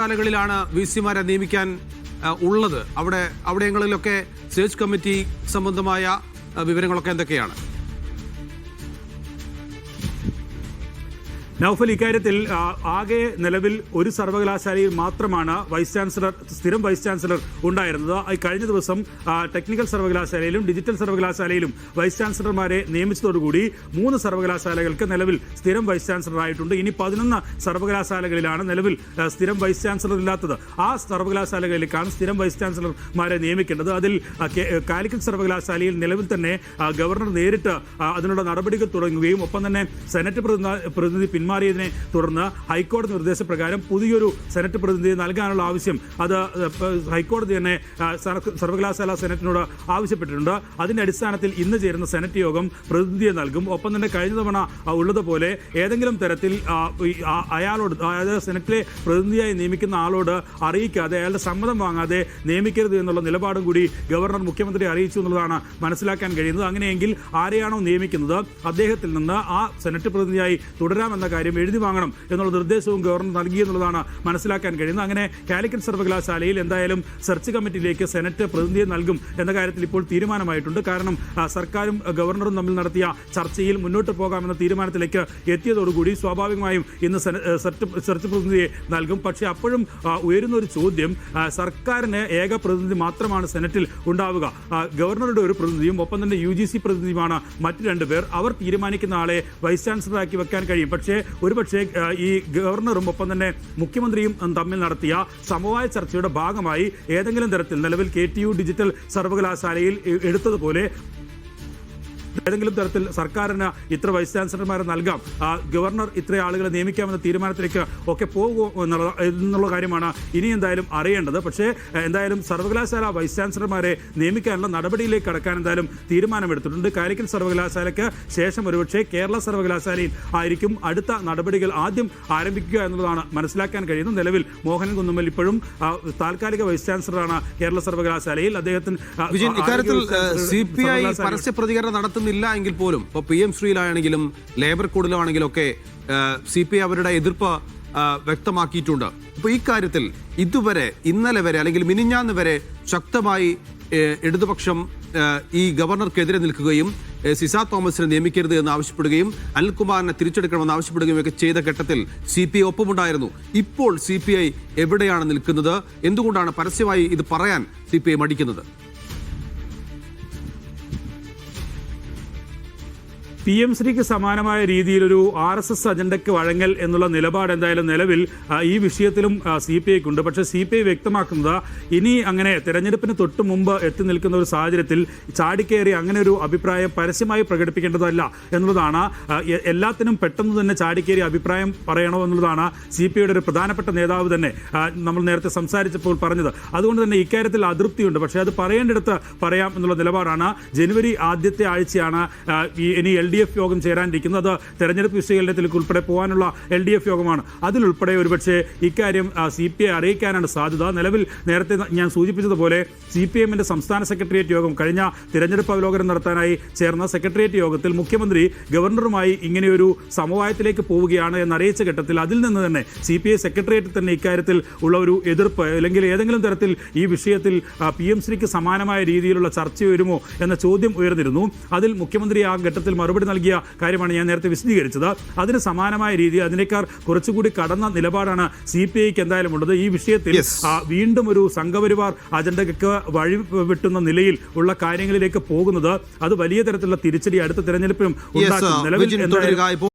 ശാലകളിലാണ് V സിമാരെ നിയമിക്കാൻ ഉള്ളത്. അവിടെ അവിടെങ്ങളിലൊക്കെ സെർച്ച് കമ്മിറ്റി സംബന്ധമായ വിവരങ്ങളൊക്കെ എന്തൊക്കെയാണ്? നൌഫൽ ഇക്കാര്യത്തിൽ ആകെ നിലവിൽ ഒരു സർവകലാശാലയിൽ മാത്രമാണ് വൈസ് ചാൻസലർ സ്ഥിരം വൈസ് ചാൻസലർ ഉണ്ടായിരുന്നത്. കഴിഞ്ഞ ദിവസം ടെക്നിക്കൽ സർവകലാശാലയിലും ഡിജിറ്റൽ സർവകലാശാലയിലും വൈസ് ചാൻസലർമാരെ നിയമിച്ചതോടുകൂടി മൂന്ന് സർവകലാശാലകൾക്ക് നിലവിൽ സ്ഥിരം വൈസ് ചാൻസലർ ആയിട്ടുണ്ട് ഇനി പതിനൊന്ന് സർവകലാശാലകളിലാണ് നിലവിൽ സ്ഥിരം വൈസ് ചാൻസലർ ഇല്ലാത്തത് ആ സർവകലാശാലകളിലേക്കാണ് സ്ഥിരം വൈസ് ചാൻസലർമാരെ നിയമിക്കേണ്ടത്. അതിൽ കാലിക്കറ്റ് സർവകലാശാലയിൽ നിലവിൽ തന്നെ ഗവർണർ നേരിട്ട് അതിനുള്ള നടപടികൾ തുടങ്ങുകയും ഒപ്പം തന്നെ സെനറ്റ് പ്രതിനിധി- പ്രതിനിധി പിന്മാറിയതിനെ തുടർന്ന് ഹൈക്കോടതി നിർദ്ദേശപ്രകാരം പുതിയൊരു സെനറ്റ് പ്രതിനിധിയെ നൽകാനുള്ള ആവശ്യം അത് ഹൈക്കോടതി തന്നെ സർവകലാശാല സെനറ്റിനോട് ആവശ്യപ്പെട്ടിട്ടുണ്ട്. അതിന്റെ അടിസ്ഥാനത്തിൽ ഇന്ന് ചേരുന്ന സെനറ്റ് യോഗം പ്രതിനിധിയെ നൽകും. ഒപ്പം തന്നെ കഴിഞ്ഞ തവണ ഉള്ളതുപോലെ ഏതെങ്കിലും തരത്തിൽ അയാളോട് അതായത് സെനറ്റിലെ പ്രതിനിധിയായി നിയമിക്കുന്ന ആളോട് അറിയിക്കാതെ അയാളുടെ സമ്മതം വാങ്ങാതെ നിയമിക്കരുത് എന്നുള്ള നിലപാടും കൂടി ഗവർണർ മുഖ്യമന്ത്രി അറിയിച്ചു എന്നുള്ളതാണ് മനസ്സിലാക്കാൻ കഴിയുന്നത്. അങ്ങനെയെങ്കിൽ ആരെയാണോ നിയമിക്കുന്നത്? അദ്ദേഹത്തിൽ നിന്ന് ആ സെനറ്റ് പ്രതിനിധിയായി തുടരാമെന്ന കാര്യം എഴുതി വാങ്ങണം എന്നുള്ള നിർദ്ദേശവും ഗവർണർ നൽകി എന്നുള്ളതാണ് മനസ്സിലാക്കാൻ കഴിയുന്നത്. അങ്ങനെ കാലിക്കറ്റ് സർവകലാശാലയിൽ എന്തായാലും സെർച്ച് കമ്മിറ്റിയിലേക്ക് സെനറ്റ് പ്രതിനിധിയെ നൽകും എന്ന കാര്യത്തിൽ ഇപ്പോൾ തീരുമാനമായിട്ടുണ്ട്. കാരണം സർക്കാരും ഗവർണറും തമ്മിൽ നടത്തിയ ചർച്ചയിൽ മുന്നോട്ട് പോകാമെന്ന തീരുമാനത്തിലേക്ക് എത്തിയതോടുകൂടി സ്വാഭാവികമായും ഇന്ന് സെർച്ച് പ്രതിനിധിയെ നൽകും. പക്ഷേ അപ്പോഴും ഉയരുന്ന ഒരു ചോദ്യം സർക്കാരിന് ഏക പ്രതിനിധി മാത്രമാണ് സെനറ്റിൽ ഉണ്ടാവുക. ഗവർണറുടെ ഒരു പ്രതിനിധിയും ഒപ്പം തന്നെ യു ജി സി പ്രതിനിധിയുമാണ് മറ്റു രണ്ടുപേർ. അവർ തീരുമാനിക്കുന്ന ആളെ വൈസ് ചാൻസലറാക്കി വെക്കാൻ കഴിയും. പക്ഷേ ഒരുപക്ഷേ ഈ ഗവർണറും ഒപ്പം തന്നെ മുഖ്യമന്ത്രിയും തമ്മിൽ നടത്തിയ സമവായ ചർച്ചയുടെ ഭാഗമായി ഏതെങ്കിലും തരത്തിൽ നിലവിൽ കെ ടി യു ഡിജിറ്റൽ സർവകലാശാലയിൽ എടുത്തതുപോലെ ഏതെങ്കിലും തരത്തിൽ സർക്കാരിന് ഇത്ര വൈസ് ചാൻസലർമാരെ നൽകാം ഗവർണർ ഇത്ര ആളുകളെ നിയമിക്കാമെന്ന തീരുമാനത്തിലേക്ക് ഒക്കെ പോകുമോ എന്നുള്ള കാര്യമാണ് ഇനി എന്തായാലും അറിയേണ്ടത്. പക്ഷേ എന്തായാലും സർവകലാശാല വൈസ് ചാൻസലർമാരെ നിയമിക്കാനുള്ള നടപടിയിലേക്ക് കടക്കാൻ എന്തായാലും തീരുമാനമെടുത്തിട്ടുണ്ട്. കാലിക്കറ്റ് സർവകലാശാലയ്ക്ക് ശേഷം ഒരുപക്ഷെ കേരള സർവകലാശാലയിൽ ആയിരിക്കും അടുത്ത നടപടികൾ ആദ്യം ആരംഭിക്കുക എന്നുള്ളതാണ് മനസ്സിലാക്കാൻ കഴിയുന്നത്. നിലവിൽ മോഹൻ കുന്നുമ്മൽ ഇപ്പോഴും താൽക്കാലിക വൈസ് ചാൻസലറാണ് കേരള സർവകലാശാലയിൽ. അദ്ദേഹത്തിന് ഇക്കാര്യത്തിൽ സി പി ഐ പരസ്യ പ്രതികരണം നടത്തുന്നില്ല എങ്കിൽ പോലും ഇപ്പോൾ പി എം ശ്രീയിലാണെങ്കിലും ലേബർ കോഡിലാണെങ്കിലും ഒക്കെ സി പി ഐ അവരുടെ എതിർപ്പ് വ്യക്തമാക്കിയിട്ടുണ്ട്. അപ്പോൾ ഈ കാര്യത്തിൽ ഇതുവരെ ഇന്നലെ വരെ അല്ലെങ്കിൽ മിനിഞ്ഞാന്ന് വരെ ശക്തമായി ഇടതുപക്ഷം ഈ ഗവർണർക്കെതിരെ നിൽക്കുകയും സിസ തോമസിനെ നിയമിക്കരുത് എന്ന് ആവശ്യപ്പെടുകയും അനിൽകുമാറിനെ തിരിച്ചെടുക്കണമെന്ന് ആവശ്യപ്പെടുകയും ഒക്കെ ചെയ്ത ഘട്ടത്തിൽ സി പി ഐ ഒപ്പമുണ്ടായിരുന്നു. ഇപ്പോൾ സി പി ഐ എവിടെയാണ് നിൽക്കുന്നത്? എന്തുകൊണ്ടാണ് പരസ്യമായി ഇത് പറയാൻ സി പി ഐ മടിക്കുന്നത്? പി എം ശ്രീക്ക് സമാനമായ രീതിയിൽ ഒരു ആർ എസ് എസ് അജണ്ടയ്ക്ക് വഴങ്ങൽ എന്നുള്ള നിലപാട് എന്തായാലും നിലവിൽ ഈ വിഷയത്തിലും സി പി ഐക്ക് ഉണ്ട് പക്ഷേ സി പി ഐ വ്യക്തമാക്കുന്നത് ഇനി അങ്ങനെ തെരഞ്ഞെടുപ്പിന് തൊട്ട് മുമ്പ് എത്തി നിൽക്കുന്ന ഒരു സാഹചര്യത്തിൽ ചാടിക്കേറി അങ്ങനെ ഒരു അഭിപ്രായം പരസ്യമായി പ്രകടിപ്പിക്കേണ്ടതല്ല എന്നുള്ളതാണ് എല്ലാത്തിനും പെട്ടെന്ന് തന്നെ ചാടിക്കേറി അഭിപ്രായം പറയണോ എന്നുള്ളതാണ് സി പി ഐയുടെ ഒരു പ്രധാനപ്പെട്ട നേതാവ് തന്നെ നമ്മൾ നേരത്തെ സംസാരിച്ചപ്പോൾ പറഞ്ഞത്. അതുകൊണ്ട് തന്നെ ഇക്കാര്യത്തിൽ അതൃപ്തിയുണ്ട്. പക്ഷേ അത് പറയേണ്ടിടത്ത് പറയാം എന്നുള്ള നിലപാടാണ് ജനുവരി ആദ്യത്തെ ആഴ്ചയാണ് ഇനി എൽ ഡി എഫ് യോഗം ചേരാനിരിക്കുന്നത് അത് തെരഞ്ഞെടുപ്പ് വിശകലനത്തിലേക്ക് ഉൾപ്പെടെ പോകാനുള്ള എൽ ഡി എഫ് യോഗമാണ്. അതിലുൾപ്പെടെ ഒരുപക്ഷെ ഇക്കാര്യം സി പി ഐ അറിയിക്കാനാണ് സാധ്യത. നിലവിൽ നേരത്തെ ഞാൻ സൂചിപ്പിച്ചതുപോലെ സി പി എമ്മിന്റെ സംസ്ഥാന സെക്രട്ടേറിയറ്റ് യോഗം കഴിഞ്ഞ തിരഞ്ഞെടുപ്പ് അവലോകനം നടത്താനായി ചേർന്ന സെക്രട്ടേറിയറ്റ് യോഗത്തിൽ മുഖ്യമന്ത്രി ഗവർണറുമായി ഇങ്ങനെയൊരു സമവായത്തിലേക്ക് പോവുകയാണ് എന്നറിയിച്ച ഘട്ടത്തിൽ അതിൽ നിന്ന് തന്നെ സി പി ഐ സെക്രട്ടേറിയറ്റ് തന്നെ ഇക്കാര്യത്തിൽ ഉള്ള ഒരു എതിർപ്പ് അല്ലെങ്കിൽ ഏതെങ്കിലും തരത്തിൽ ഈ വിഷയത്തിൽ പി എം ശ്രീക്ക് സമാനമായ രീതിയിലുള്ള ചർച്ച വരുമോ എന്ന ചോദ്യം ഉയർന്നിരുന്നു. അതിൽ മുഖ്യമന്ത്രി ആ ഘട്ടത്തിൽ മറുപടി നൽകിയ കാര്യമാണ് ഞാൻ നേരത്തെ വിശദീകരിച്ചത്. അതിന് സമാനമായ രീതി അതിനേക്കാൾ കുറച്ചുകൂടി കടന്ന നിലപാടാണ് സി പി ഐക്ക് എന്തായാലും ഉള്ളത്. ഈ വിഷയത്തിൽ വീണ്ടും ഒരു സംഘപരിവാർ അജണ്ടയ്ക്ക് വഴി വെട്ടുന്ന നിലയിൽ ഉള്ള കാര്യങ്ങളിലേക്ക് പോകുന്നത് അത് വലിയ തരത്തിലുള്ള തിരിച്ചടി അടുത്ത തെരഞ്ഞെടുപ്പിലും ഉണ്ടാക്കും. നിലവിൽ